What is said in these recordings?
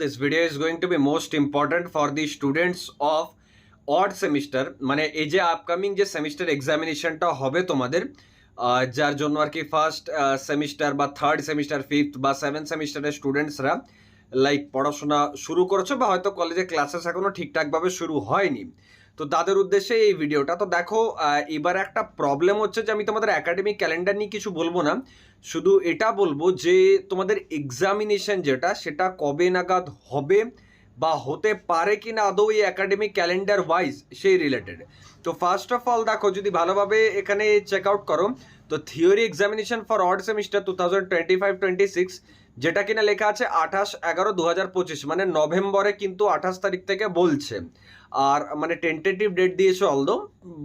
This video is going to be most important for the students of odd semester. মানে এই যে upcoming যে semester এক্সামিনেশনটা হবে তোমাদের যার জন্য আর কি ফার্স্ট সেমিস্টার বা থার্ড সেমিস্টার ফিফথ বা সেভেন সেমিস্টারের স্টুডেন্টসরা লাইক পড়াশোনা শুরু করেছ বা হয়তো কলেজে ক্লাসেস এখনও ঠিকঠাকভাবে শুরু হয়নি। তো তাদের উদ্দেশ্যে এই ভিডিওটা। তো দেখো এবার একটা প্রবলেম হচ্ছে যে আমি তোমাদের একাডেমিক ক্যালেন্ডার নিয়ে কিছু বলব না। শুধু এটা বলব যে, তোমাদের এক্সামিনেশন যেটা, সেটা কবে নাগাদ হবে বা হতে পারে কি না আদৌ এই একাডেমিক ক্যালেন্ডার ওয়াইজ সেই রিলেটেড তো ফার্স্ট অফ অল দেখো, যদি ভালোভাবে এখানে চেক আউট করো, তো theory examination for odd semester two thousand twenty five twenty six যেটা কিনা লেখা আছে আঠাশ এগারো দু হাজার পঁচিশ মানে নভেম্বরে কিন্তু আঠাশ তারিখ থেকে বলছে। আর মানে টেন্টেটিভ ডেট দিয়েছে অলদো,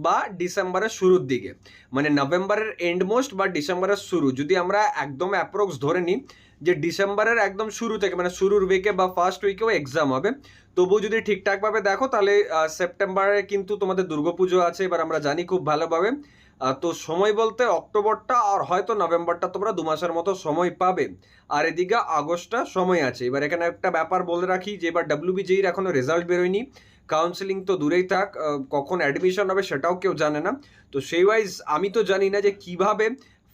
বা ডিসেম্বরের শুরুর দিকে। মানে নভেম্বরের এন্ড মোস্ট বা ডিসেম্বরের শুরু। যদি আমরা একদম অ্যাপ্রক্স ধরে নিই যে ডিসেম্বরের একদম শুরু থেকে মানে শুরুর উইকে বা ফার্স্ট উইকেও এক্সাম হবে, তবুও যদি ঠিকঠাকভাবে দেখো তাহলে সেপ্টেম্বরে কিন্তু তোমাদের দুর্গাপুজো আছে, এবার আমরা জানি খুব ভালোভাবে। তো সময় বলতে অক্টোবরটা আর হয়তো নভেম্বরটা তোমরা দু মাসের মতো সময় পাবে। আর এদিকে আগস্টটা সময় আছে। এবার এখানে একটা ব্যাপার বলে রাখি যে এবার ডাব্লিউবিজির এখনও রেজাল্ট বেরোয়নি। কাউন্সিলিং তো দূরেই থাক কখন অ্যাডমিশন হবে সেটাও কেউ জানে না। তো সেই ওয়াইজ আমি তো জানি না যে কীভাবে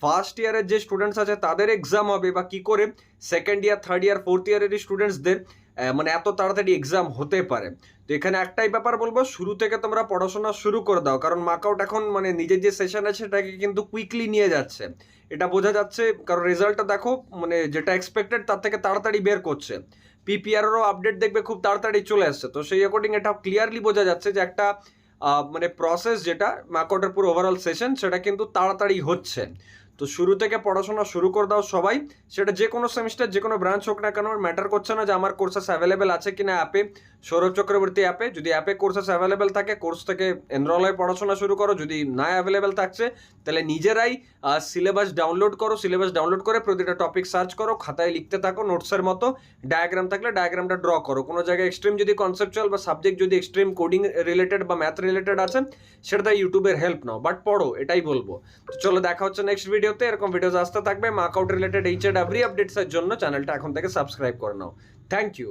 ফার্স্ট ইয়ারের যে স্টুডেন্টস আছে, তাদের এক্সাম হবে বা কি করে? Second year third year fourth ইয়ারের স্টুডেন্টসদের মানে এত তাড়াতাড়ি এক্সাম হতে পারে। তো এখানে একটাই ব্যাপার বলব, শুরু থেকে তোমরা পড়াশোনা শুরু করে দাও, কারণ মার্কআউট এখন মানে নিজের যে সেশন আছে, সেটাকে কিন্তু কুইকলি নিয়ে যাচ্ছে। এটা বোঝা যাচ্ছে, কারণ রেজাল্টটা দেখো মানে যেটা এক্সপেক্টেড তার থেকে তাড়াতাড়ি বের করছে। পিপিআরও আপডেট দেখবে, খুব তাড়াতাড়ি চলে আসছে। তো সেই অ্যাকর্ডিং এটা ক্লিয়ারলি বোঝা যাচ্ছে যে একটা মানে প্রসেস যেটা মার্কআউটের পুরো ওভারঅল সেশন সেটা কিন্তু তাড়াতাড়ি হচ্ছে। তো শুরু থেকে পড়াশোনা শুরু করে দাও সবাই। সেটা যে কোনো সেমিস্টার যে কোনো ব্রাঞ্চ হোক না কেন ম্যাটার করছে না যে আমার কোর্সেস অ্যাভেলেবেল আছে কিনা অ্যাপে সৌরভ চক্রবর্তী অ্যাপে যদি অ্যাপে কোর্সেস অ্যাভেলেবেল থাকে কোর্স থেকে এনরোল হয়ে পড়াশোনা শুরু করো। যদি না অ্যাভেলেবেল থাকছে, তাহলে নিজেরাই সিলেবাস ডাউনলোড করো। সিলেবাস ডাউনলোড করে প্রতিটা টপিক সার্চ করো, খাতায় লিখতে থাকো নোটসের মতো। ডায়াগ্রাম থাকলে ডায়াগ্রামটা ড্র করো। কোনো জায়গায় এক্সট্রিম যদি কনসেপচুয়াল বা সাবজেক্ট যদি এক্সট্রিম কোডিং রিলেটেড বা ম্যাথ রিলেটেড আছে সেটা ইউটিউবের হেল্প নাও। বাট পড়ো, এটাই বলব। তো চলো, দেখা হচ্ছে নেক্সট ভিডিওতে এরকম ভিডিওস আসতে থাকবে। মার্কআউট রিলেটেড এইচ এড এভরি আপডেটসের জন্য চ্যানেলটা এখন থেকে সাবস্ক্রাইব করে নাও। Thank you